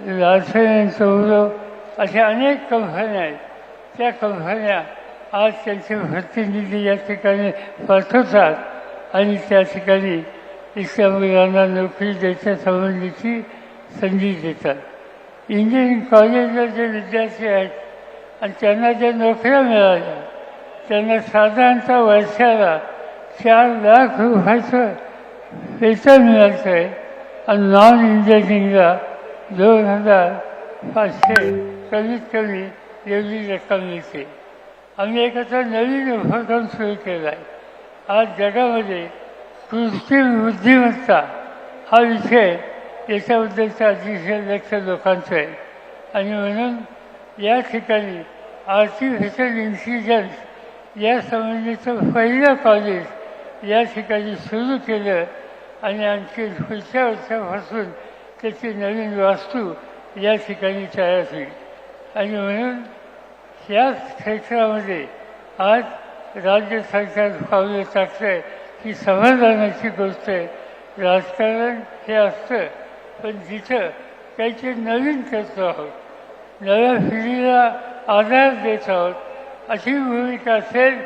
Larsen Saurav अशा अनेक कंपन्या आहेत. त्या कंपन्या आज त्यांचे प्रतिनिधी या ठिकाणी पाठवतात आणि त्या ठिकाणी इथल्या मुलांना नोकरी द्यायच्या संबंधीची संधी देतात. इंजिनिअरिंग कॉलेजला जे विद्यार्थी आहेत आणि त्यांना ज्या नोकऱ्या मिळाल्या त्यांना साधारणतः वर्षाला चार लाख रुपयाचं वेतन मिळायचं आहे आणि नॉन इंजिनिअरिंगला दोन हजार पाचशे कमीत कमी एवढी रक्कम मिळते आम्ही एक आता नवीन उपक्रम सुरू केला आहे आज जगामध्ये कृत्रिम बुद्धिमत्ता हा विषय याच्याबद्दलचं अतिशय लक्ष लोकांचं आहे. आणि म्हणून या ठिकाणी आर्टिफिशियल इंटेलिजन्स या संबंधीचं पहिलं कॉलेज या ठिकाणी सुरू केलं आणि आणखी पुढच्या वर्षापासून त्याची नवीन वास्तू या ठिकाणी तयार होईल. आणि म्हणून याच क्षेत्रामध्ये आज राज्य सरकार पावलं टाकतं आहे ही समाधानाची गोष्ट आहे. राजकारण हे असतं पण जिथं काहीतरी नवीन करतो आहोत नव्या पिढीला आधार देत आहोत अशी भूमिका असेल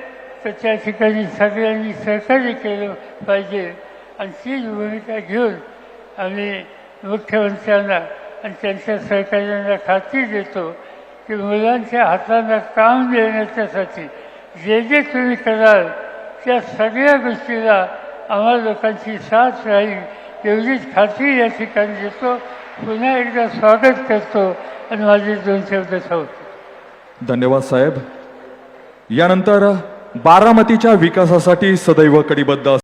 तर त्या ठिकाणी सगळ्यांनी सहकार्य केलं पाहिजे. आणि तीच भूमिका घेऊन आम्ही मुख्यमंत्र्यांना आणि त्यांच्या सहकार्यांना खात्री देतो की मुलांच्या हातांना काम देण्याच्यासाठी जे जे तुम्ही कराल त्या सगळ्या गोष्टीला आम्हा लोकांची साथ राहील एवढीच खात्री या ठिकाणी देतो. पुन्हा एकदा स्वागत करतो आणि माझे दोन शब्द सांगतो धन्यवाद साहेब. यानंतर बारामतीच्या विकासासाठी सदैव कटिबद्ध